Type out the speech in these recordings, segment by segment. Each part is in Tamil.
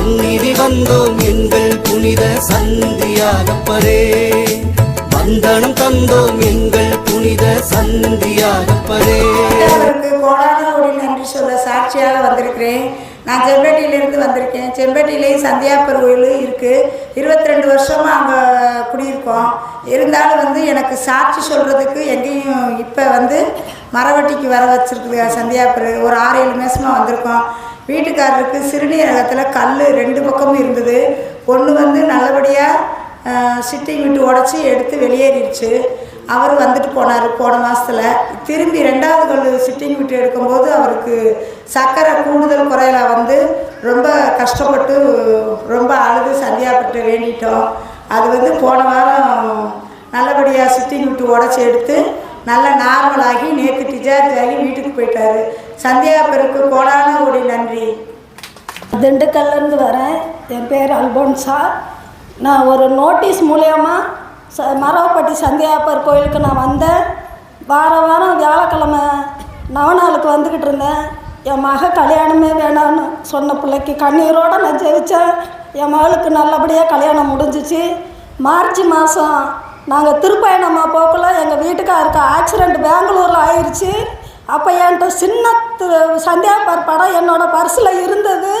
சந்நிதி வந்தோம் எங்கள் புனித சந்தியாகப்பரே. வந்தனம் தந்தோம் எங்கள் புனித சந்தியாகப்பரே. நன்றி சொல்ல சாட்சியாக வந்திருக்கிறேன். நான் செம்பேட்டியிலேருந்து வந்திருக்கேன். செம்பேட்டியிலேயும் சந்தியாப்பர் கோயில் இருக்குது இருபத்தி ரெண்டு வருஷமாக அங்கே குடியிருக்கோம். இருந்தாலும் வந்து எனக்கு சாட்சி சொல்கிறதுக்கு எங்கேயும் இப்போ வந்து மரவட்டிக்கு வர வச்சுருக்குது சந்தியாப்பர் ஒரு ஆறு ஏழு மாதமாக வந்திருக்கோம். வீட்டுக்காரருக்கு சிறுநீரகத்தில் கல் ரெண்டு பக்கமும் இருந்தது. ஒன்று வந்து நல்லபடியாக சிட்டிங் விட்டு உடச்சி எடுத்து வெளியேறிடுச்சு. அவர் வந்துட்டு போனார் போன மாதத்தில் திரும்பி ரெண்டாவது கல் சிட்டிங் விட்டு எடுக்கும்போது அவருக்கு சர்க்கரை கூடுதல் குறையில் வந்து ரொம்ப கஷ்டப்பட்டு ரொம்ப அழுது சந்தியாப்பட்டு வேண்டிட்டோம். அது வந்து போன வாரம் நல்லபடியாக சிட்டிங் விட்டு உடச்சி எடுத்து நல்லா நார்மலாகி நேற்று டிஜார்ஜ் ஆகி வீட்டுக்கு போயிட்டாரு. சந்தியாப்பருக்கு கோடான கோடி நன்றி. திண்டுக்கல்லேருந்து வரேன் என் பேர் அல்போன்சா நான் ஒரு நோட்டீஸ் மூலயமா ச மரவப்பட்டி சந்தியாப்பர் கோயிலுக்கு நான் வந்தேன். வார வாரம் வியாழக்கிழமை நவநாளுக்கு வந்துக்கிட்டு இருந்தேன். என் மக கல்யாணமே வேணான்னு சொன்ன பிள்ளைக்கு கண்ணீரோடு நான் ஜெயித்தேன் என் மகளுக்கு நல்லபடியாக கல்யாணம் முடிஞ்சிச்சு. மார்ச் மாதம் நாங்கள் திருப்பயணமாக போக்கில் எங்கள் வீட்டுக்காருக்கு ஆக்சிடெண்ட் பெங்களூரில் ஆயிடுச்சு அப்போ என்கிட்ட சின்ன திரு படம் என்னோட பர்ஸில் இருந்தது.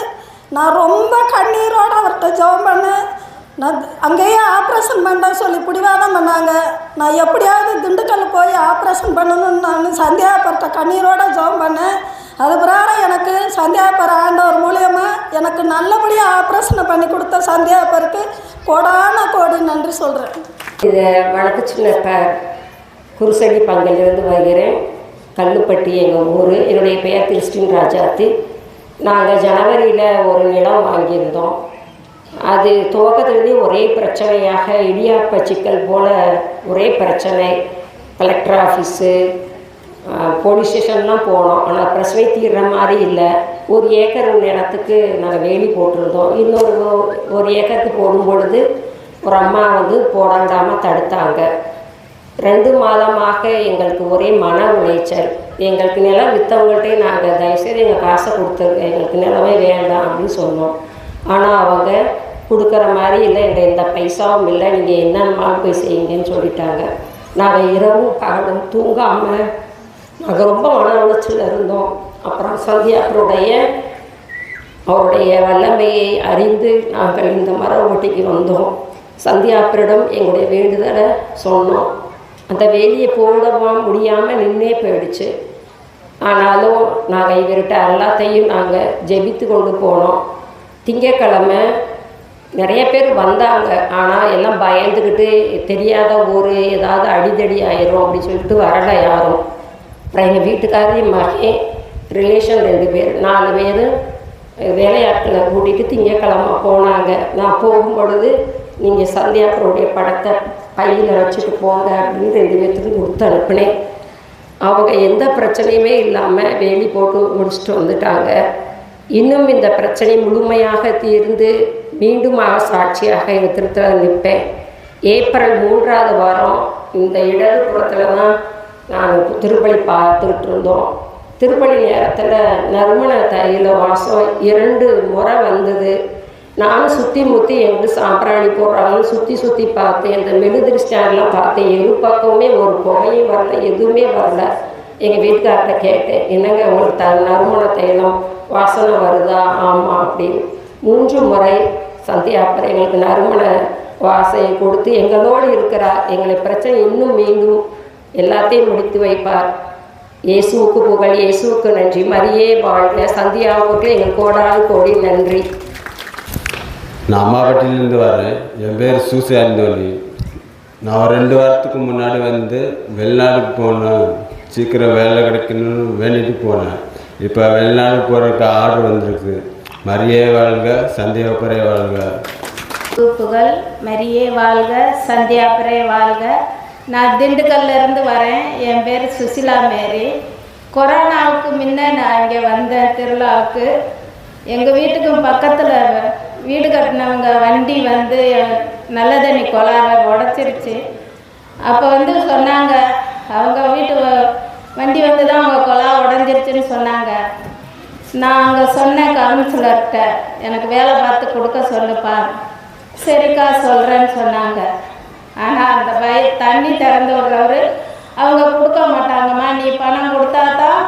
நான் ரொம்ப கண்ணீரோடு அவர்கிட்ட ஜெபம் பண்ணேன். நான் அங்கேயே ஆப்ரேஷன் பண்ண சொல்லி பிடிவாதம் பண்ணாங்க. நான் எப்படியாவது திண்டுக்கல் போய் ஆப்ரேஷன் பண்ணணும்னு நான் சந்தியாபர்கிட்ட கண்ணீரோடு ஜெபம் பண்ணேன். அது பிறகு எனக்கு சந்தியாபர் ஆண்டவர் மூலியமாக எனக்கு நல்லபடியாக ஆப்ரேஷனை பண்ணி கொடுத்த சந்தியாபருக்கு கோடான கோடி நன்றி சொல்கிறேன் இதை வடக்கு சின்ன குருசடி பங்கிலிருந்து வருகிறேன். கல்லுப்பட்டி எங்கள் ஊர். என்னுடைய பெயர் கிறிஸ்டின் ராஜாத்தி. நாங்கள் ஜனவரியில் ஒரு நிலம் வாங்கியிருந்தோம். அது துவக்கத்துலேருந்தே ஒரே பிரச்சனையாக இடியாப்ப சிக்கல் போல் ஒரே பிரச்சனை. கலெக்டர் ஆஃபீஸு போலீஸ் ஸ்டேஷன்லாம் போனோம். ஆனால் பிரச்சனை தீர்ற மாதிரி இல்லை. ஒரு ஏக்கர் நிலத்துக்கு நாங்கள் வேலி போட்டிருந்தோம். இன்னொரு ஒரு ஏக்கருக்கு போடும் பொழுது ஒரு அம்மா வந்து போட தடுத்தாங்க. ரெண்டு மாதமாக எங்களுக்கு ஒரே மன உளைச்சல். எங்களுக்கு நிலம் விற்றவங்கள்ட்டே நாங்கள் தயவுசெய்து எங்கள் காசை கொடுத்துருங்க எங்களுக்கு நிலமே வேண்டாம் அப்படின்னு சொன்னோம். ஆனால் அவங்க கொடுக்குற மாதிரி இல்லை எங்கள் எந்த பைசாவும் இல்லை நீங்கள் என்னென்னமாலும் போய் செய்யுங்கன்னு சொல்லிட்டாங்க. நாங்கள் இரவும் பகலும் தூங்காமல் நாங்கள் ரொம்ப மன உளைச்சல் இருந்தோம். அப்புறம் சந்தியாப்பருடைய அவருடைய வல்லமையை அறிந்து நாங்கள் இந்த மர ஓட்டிக்கு வந்தோம். சந்தியாப்பரிடம் எங்களுடைய வேண்டுதலை சொன்னோம். அந்த வேலியை போடவா முடியாமல் நின்னே போயிடுச்சு. ஆனாலும் நாங்கள் இவர்கிட்ட எல்லாத்தையும் நாங்கள் ஜெபித்து கொண்டு போனோம். திங்கக்கிழமை நிறைய பேர் வந்தாங்க. ஆனால் எல்லாம் பயந்துக்கிட்டு தெரியாத ஊர் ஏதாவது அடிதடி ஆயிரும் அப்படின்னு சொல்லிட்டு வரலை யாரும். அப்புறம் எங்கள் வீட்டுக்காரர் மகன் ரிலேஷன் ரெண்டு பேர் நாலு பேர் வேலையாட்களை கூட்டிகிட்டு திங்கக்கிழமை போனாங்க. நான் போகும் பொழுது நீங்கள் சந்தியாக்கருடைய படத்தை பையில் வச்சுட்டு போங்க அப்படின்னு ரெண்டு பேர்த்துக்கும் கொடுத்து அனுப்பினேன். அவங்க எந்த பிரச்சனையுமே இல்லாமல் வேலி போட்டு முடிச்சுட்டு வந்துட்டாங்க. இன்னும் இந்த பிரச்சனை முழுமையாக தீர்ந்து மீண்டும் சாட்சியாக எங்கள் திருத்தல நிற்பேன். ஏப்ரல் மூன்றாவது வாரம் இந்த இடதுபுறத்தில் தான் நாங்கள் திருப்பலி பார்த்துக்கிட்டு இருந்தோம். திருப்பலி நேரத்தில் நறுமண தையில வாசம் இரண்டு முறை வந்தது. நானும் சுற்றி முற்றி எங்கே சாம்பிராணி போடுறாங்கன்னு சுற்றி சுற்றி பார்த்தேன். இந்த மெழுதிரி ஸ்டாண்ட்லாம் பார்த்தேன். எது பக்கமுமே ஒரு புகையும் வரல எதுவுமே வரல. எங்கள் வீட்டுக்கார்ட்ட கேட்டேன். என்னங்க உங்களுக்கு த நறுமண தைலம் வாசனை வருதா? ஆமாம் அப்படின்னு. மூன்று முறை சந்தியாப்பர் எங்களுக்கு நறுமண வாசனை கொடுத்து எங்களோடு இருக்கிறார். எங்களை பிரச்சனை இன்னும் மீண்டும் எல்லாத்தையும் முடித்து வைப்பார். இயேசுவுக்கு புகழ். இயேசுவுக்கு நன்றி. மரியே வாழ்க. சந்தியாவுக்கு எங்கள் கோடாது கோடி நன்றி. நான் அம்மாப்பட்டியிலேருந்து வரேன். என் பேர் சூசி நான் ஒரு ரெண்டு வாரத்துக்கு முன்னாடி வந்து வெளிநாடுக்கு போனேன். சீக்கிரம் வேலை கிடைக்கணும்னு வேண்டிட்டு போனேன். இப்போ வெளிநாடு போகிறதுக்கு ஆர்டர் வந்திருக்கு. மரியே வாழ்க சந்தியாபுரே வாழ்க. புகழ் மரியே வாழ்க சந்தியாபுரே வாழ்க. நான் திண்டுக்கல்ல இருந்து வரேன். என் பேர் சுசிலா மேரி. கொரோனாவுக்கு முன்ன நான் இங்கே வந்தேன் திருவிழாவுக்கு. எங்கள் வீட்டுக்கு பக்கத்தில் வீடு கட்டினவங்க வண்டி வந்து நல்ல தண்ணி குழாவை உடச்சிருச்சு. அப்போ வந்து சொன்னாங்க அவங்க வீட்டு வ- வண்டி வந்து தான் அவங்க குழா உடஞ்சிருச்சுன்னு சொன்னாங்க. நான் அங்கே சொன்னேன் கவுன்சிலர்கிட்ட எனக்கு வேலை பார்த்து கொடுக்க சொல்லுப்பா. சரிக்கா சொல்கிறேன்னு சொன்னாங்க. ஆனால் அந்த பய தண்ணி திறந்து விடுறவர் அவங்க கொடுக்க மாட்டாங்கம்மா. நீ பணம் கொடுத்தா தான்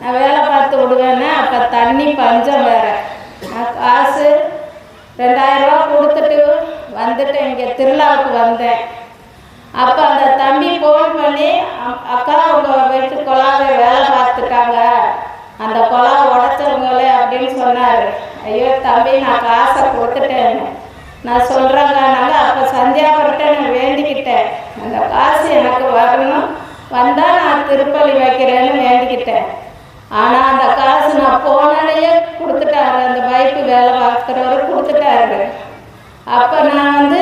நான் வேலை பார்த்து விடுவேன்னு. அப்போ தண்ணி பஞ்சம் வேற. காசு ரெண்டாயிரம் ரூபா கொடுத்துட்டு வந்துட்டு இங்கே திருவிழாவுக்கு வந்தேன். அப்போ அந்த தம்பி ஃபோன் பண்ணி அக்கா உங்கள் வீட்டு குழாவை வேலை பார்த்துட்டாங்க. அந்த குழா உடச்சவங்களே அப்படின்னு சொன்னார். ஐயோ தம்பி நான் காசை கொடுத்துட்டேன் நான் சொல்கிறேங்கனால அப்போ சந்தியாபுரத்தை நான் வேண்டிக்கிட்டேன். அந்த காசு எனக்கு வரணும். வந்தால் நான் திருப்பலி வைக்கிறேன்னு வேண்டிக்கிட்டேன். ஆனால் அந்த காசு நான் போனாலேயே கொடுத்துட்டாரு அந்த பார்க்குறவரு கொடுத்துட்டாரு அப்போ நான் வந்து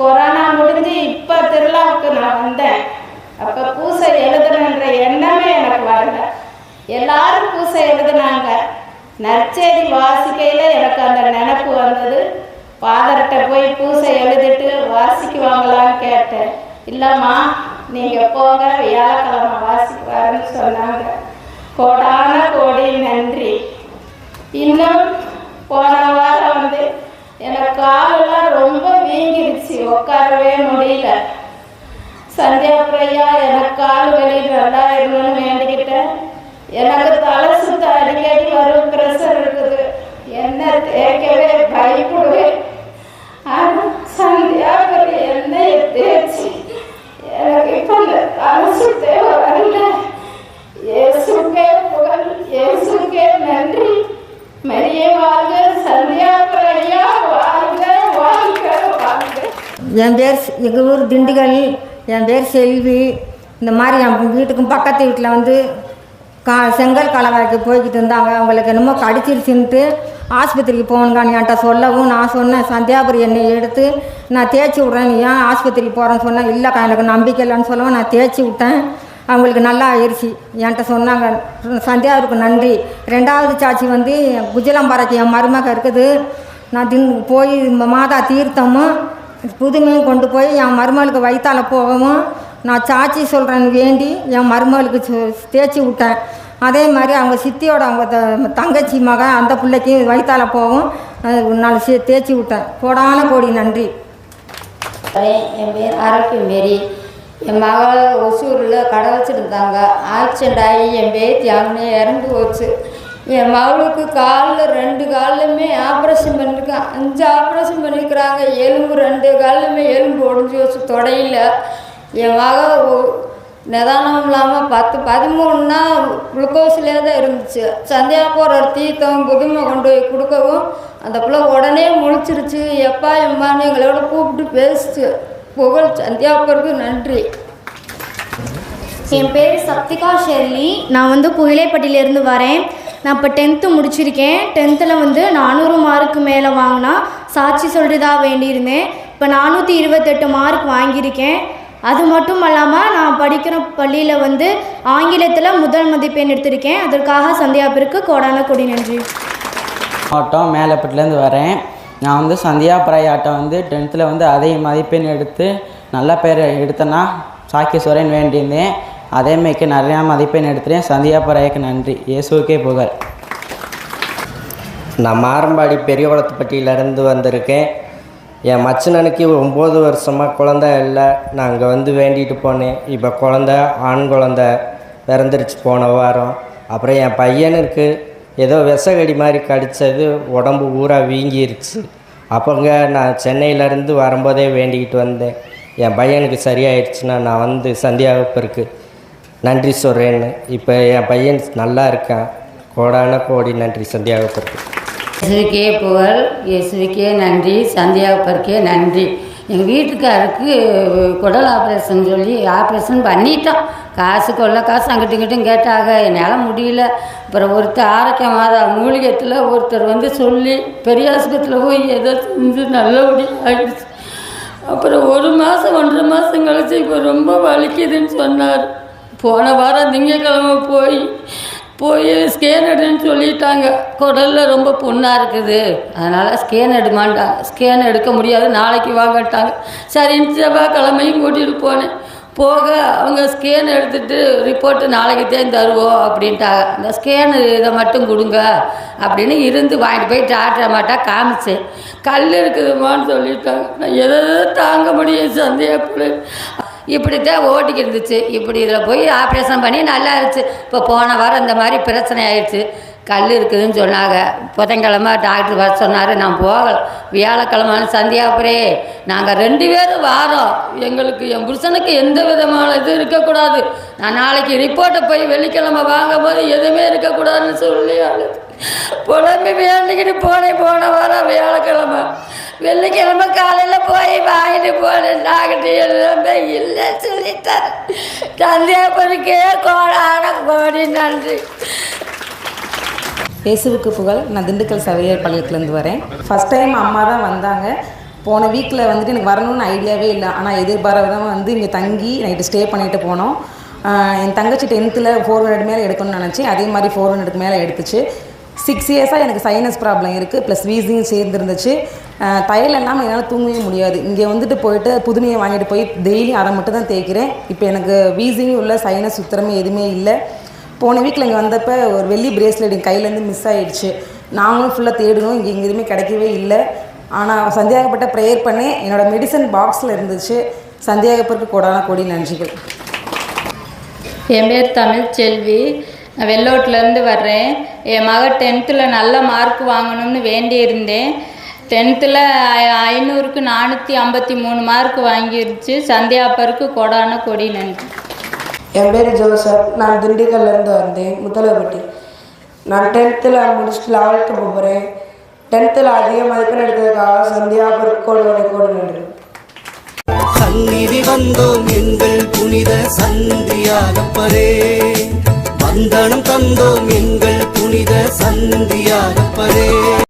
கொரோனா முடிஞ்சு இப்போ திருவிழாவுக்கு நான் வந்தேன். அப்போ பூசை எழுதணுன்ற எண்ணமே எனக்கு வரல. எல்லாரும் பூசை எழுதுனாங்க. நற்செய்தி வாசிக்கையில் எனக்கு அந்த நினப்பு வந்தது. ஃபாதர்கிட்ட போய் பூசை எழுதிட்டு வாசிக்குவாங்களான்னு கேட்டேன். இல்லைம்மா நீங்கள் போங்க வியாழக்கிழமை வாசிக்குவாருன்னு சொன்னாங்க. கோடான கோடி நன்றி. இன்னும் போன வாரம் எனக்கு காலெல்லாம் ரொம்ப வீங்கிடுச்சு. உட்காரவே முடியல. சந்தியா பிரையா எனக்கு கால் வலி நல்லா இருக்கணும்னு வேண்டிக்கிட்டேன். எனக்கு தலை சுத்த அடிக்கடி வரும் ப்ரெஷர் இருக்குது. என்ன தேய்க்கவே பயப்படுவேன். ஆனால் சந்தியாபுரி என்ன தேய்ச்சி? எனக்கு இப்போ இந்த தலை சுத்தே வரல. இயேசுக்கே புகழ் இயேசுக்கே நன்றி. மரியே வாழ்க சந்தியாபுரையா வாழ்க வாழ்க வாழ்க என் பேர் எங்கள் ஊர் திண்டுக்கல் என் பேர் செல்வி. இந்த மாதிரி என் வீட்டுக்கும் பக்கத்து வீட்டில் வந்து கா செங்கல் கலவாய்க்கு போய்கிட்டு இருந்தாங்க. அவங்களுக்கு என்னமோ கடிச்சிருச்சுன்ட்டு ஆஸ்பத்திரிக்கு போகணுங்கான்னு என்கிட்ட சொல்லவும் நான் சொன்னேன். சந்தியாபுரி எண்ணெயை எடுத்து நான் தேய்ச்சி விட்றேன். நீ ஏன் ஆஸ்பத்திரிக்கு போகிறேன்னு சொன்னேன் இல்லைக்கா எனக்கு நம்பிக்கை இல்லைன்னு சொல்லவும் நான் தேய்ச்சி விட்டேன். அவங்களுக்கு நல்லா ஆயிடுச்சு என்கிட்ட சொன்னாங்க. சந்தியாவுக்கு நன்றி. ரெண்டாவது சாட்சி வந்து குஜலம்பாறைக்கு என் மருமக இருக்குது. நான் தின் போய் மாதா தீர்த்தமும் புதுமையும் கொண்டு போய் என் மருமகளுக்கு வயிற்றால போகவும் நான் சாட்சி சொல்கிறேன்னு வேண்டி என் மருமகளுக்கு சு- தேய்ச்சி விட்டேன். அதே மாதிரி அவங்க சித்தியோட அவங்க த- தங்கச்சி மகன் அந்த பிள்ளைக்கு வயிற்றால போகவும் நான் சே தேய்ச்சி விட்டேன். கோடான கோடி நன்றி. என் பேர் ஆரோக்கியம் மேரி. என் மகள் ஒசூரில் கடை வச்சுருந்தாங்க ஆக்சிடெண்ட் ஆகி என் பேத்தி அவனே இறந்து போச்சு. என் மகளுக்கு காலில் ரெண்டு காலிலுமே ஆப்ரேஷன் பண்ணியிருக்கேன் அஞ்சு ஆப்ரேஷன் பண்ணியிருக்கிறாங்க எலும்பு ரெண்டு காலிலுமே எலும்பு ஒடிஞ்சு வச்சு தொடையில். என் மக நிதானம் இல்லாமல் பத்து பதிமூணுனா குளுக்கோஸ்லேயே தான் இருந்துச்சு. சந்தியா போகிற தீர்த்தம் புதுமை கொண்டு போய் கொடுக்கவும் அந்த பிள்ளை உடனே முழிச்சிருச்சு. எப்பா எம்மான்னு எங்களோட கூப்பிட்டு பேசிச்சு. புகழ் சந்தியாப்பருக்கு நன்றி. என் பேர் சப்திகா ஷெர்லி. நான் வந்து புகிலைப்பட்டியிலேருந்து வரேன். நான் இப்போ டென்த்து முடிச்சிருக்கேன். டென்த்தில் வந்து நானூறு மார்க்கு மேலே வாங்கினா சாட்சி சொல்கிறதா வேண்டியிருந்தேன். இப்போ நானூற்றி இருபத்தெட்டு மார்க் வாங்கியிருக்கேன். அது மட்டும் இல்லாமல் நான் படிக்கிற பள்ளியில் வந்து ஆங்கிலத்தில் முதல் மதிப்பெண் எடுத்திருக்கேன். அதற்காக சந்தியாபிற்கு கோடான கொடி நன்றி. ஆட்டம் மேலப்பட்டிலேருந்து வரேன். நான் வந்து சந்தியா பிரையாட்டம் வந்து டென்த்தில் வந்து அதே மதிப்பெண் எடுத்து நல்ல பேர் எடுத்தேன்னா சாக்கியஸ்வரன் வேண்டியிருந்தேன். அதேமாரிக்கு நிறையா மதிப்பெண் எடுத்துகிறேன் சந்தியா பிராய்க்கு நன்றி. இயேசுக்கே புகழ். நான் மாரம்பாடி பெரியகுளத்துப்பட்டியிலேருந்து வந்திருக்கேன். என் மச்சனனுக்கு ஒம்பது வருஷமாக குழந்த இல்லை. நான் அங்கே வந்து வேண்டிட்டு போனேன். இப்போ குழந்த ஆண் குழந்த பிறந்துருச்சு போன வாரம். அப்புறம் என் பையனுக்கு ஏதோ விஷக்கடி மாதிரி கடித்தது. உடம்பு ஊரா வீங்கிருச்சு. அப்போங்க நான் சென்னையிலேருந்து வரும்போதே வேண்டிக்கிட்டு வந்தேன். என் பையனுக்கு சரியாயிடுச்சுன்னா நான் வந்து சந்தியாவுப்பிற்கு நன்றி சொல்கிறேன்னு இப்போ என் பையன் நல்லா இருக்கான். கோடான கோடி நன்றி சந்தியாகப்பருக்கு இயேசுக்கே புகழ் இயேசுக்கே நன்றி சந்தியாகப்பருக்கே நன்றி. எங்கள் வீட்டுக்காருக்கு குடல் ஆப்ரேஷன் சொல்லி ஆப்ரேஷன் பண்ணிட்டோம் காசு கொள்ள காசு அங்கிட்டும் இங்கிட்டும் கேட்டாங்க. என்னால் முடியல. அப்புறம் ஒருத்தர் ஆரோக்கிய மாதா மூலிகத்தில் ஒருத்தர் வந்து சொல்லி பெரிய ஆஸ்பத்திரியில் போய் ஏதோ செஞ்சு நல்லபடியாக ஆயிடுச்சு அப்புறம் ஒரு மாதம் ஒன்றரை மாதம் கழிச்சு இப்போ ரொம்ப வலிக்குதுன்னு சொன்னார். போன வாரம் திங்கக்கிழமை போய் போய் ஸ்கேன் எடுன்னு சொல்லிட்டாங்க. குடலில் ரொம்ப புண்ணாக இருக்குது. அதனால் ஸ்கேன் எடுமாண்டாங்க ஸ்கேன் எடுக்க முடியாது. நாளைக்கு வாங்கட்டாங்க. சரின்னு செவ்வாய்க்கிழமையும் கூட்டிகிட்டு போனேன். போக அவங்க ஸ்கேன் எடுத்துட்டு ரிப்போர்ட்டு நாளைக்கு தான் தருவோம் அப்படின்ட்டாங்க. இந்த ஸ்கேனு இதை மட்டும் கொடுங்க அப்படின்னு இருந்து வாங்கிட்டு போய் டாக்டரை மாட்டா காமிச்சேன். கல் இருக்குதுமான்னு சொல்லிட்டாங்க. நான் எதை தாங்க முடியும் சந்தேகப்படு. இப்படித்தான் ஓட்டிக்கு இருந்துச்சு. இப்படி இதில் போய் ஆப்ரேஷன் பண்ணி நல்லா இருந்துச்சு. இப்போ போன வாரம் இந்த மாதிரி பிரச்சனை ஆயிடுச்சு. கல் இருக்குதுன்னு சொன்னாங்க. புதன்கிழமை டாக்டர் வர சொன்னார். நான் போகல. வியாழக்கிழமை சந்தியாபுரே. நாங்கள் ரெண்டு பேரும் வாரோம். எங்களுக்கு என் புருஷனுக்கு எந்த விதமான இது இருக்கக்கூடாது. நான் நாளைக்கு ரிப்போர்ட்டை போய் வெள்ளிக்கிழமை வாங்கும் போது எதுவுமே இருக்கக்கூடாதுன்னு சொல்லி அழுது. புலம்பி வேண்டிக்கிட்டு போனேன். போன வாரம் வியாழக்கிழமை. வெள்ளிக்கிழமை காலையில் போய் வாங்கிட்டு போனேன். டாக்டர் எல்லாமே இல்லை சொல்லிட்டார். சந்தியாபுரிக்கே கோடான கோடி நன்றி. இயேசுவுக்கு புகழ். நான் திண்டுக்கல் சவையர் பள்ளியத்துலேருந்து வரேன். ஃபஸ்ட் டைம் அம்மா தான் வந்தாங்க. போன வீக்கில் வந்துட்டு எனக்கு வரணும்னு ஐடியாவே இல்லை. ஆனால் எதிர்பாராதமாக வந்து இங்கே தங்கி நைட்டு ஸ்டே பண்ணிட்டு போனோம். என் தங்கச்சி டென்த்தில் ஃபோர் ஹண்ட்ரட் மேலே எடுக்கணும்னு நினச்சேன். அதே மாதிரி ஃபோர் ஹண்ட்ரடுக்கு மேலே எடுத்துச்சு. சிக்ஸ் இயர்ஸாக எனக்கு சைனஸ் ப்ராப்ளம் இருக்குது ப்ளஸ் வீசிங் சேர்ந்துருந்துச்சு. தையல் இல்லாமல் என்னால் தூங்கவே முடியாது. இங்கே வந்துட்டு போயிட்டு புதுமையை வாங்கிட்டு போய் டெய்லி அதை மட்டும் தான் தேய்க்கிறேன். இப்போ எனக்கு வீசியும் உள்ள சைன சுத்திரமே எதுவுமே இல்லை. போன வீக்கில் இங்கே வந்தப்போ ஒரு வெள்ளி பிரேஸ்லெட் என் கையிலேருந்து மிஸ் ஆகிடுச்சு நாங்களும் ஃபுல்லாக தேடணும் இங்கே இங்கே எதுவுமே கிடைக்கவே இல்லை. ஆனால் சந்தியாகப்பட்ட ப்ரேயர் பண்ணி என்னோடய மெடிசன் பாக்ஸில் இருந்துச்சு. சந்தியாகப்பருக்கு கோடான கொடி நன்றிகள். என் பேர் தமிழ்ச்செல்வி. நான் வெள்ளோட்டிலேருந்து வர்றேன். என் மக டென்த்தில் நல்ல மார்க் வாங்கணும்னு வேண்டியிருந்தேன். டென்த்தில் ஐநூறுக்கு நானூற்றி ஐம்பத்தி மூணு மார்க் வாங்கிருச்சு. சந்தியாப்பருக்கு கொடான கொடி. நன்றி. என் பேர் ஜோசப். நான் திண்டுக்கல்லேருந்து வந்தேன். முத்தலப்பட்டி நான் டென்த்தில் முடிச்சுட்டு லெவல்த்து போகிறேன் டென்த்தில் அதிக மதிப்பெண் எடுத்ததுக்காக சந்தியா கோடி கோடி. நன்றி. சந்நிதி வந்தோம் எங்கள் புனித சந்தியாகப்பரே. வந்தனம் தந்தோம் எங்கள் புனித சந்தியாகப்பரே.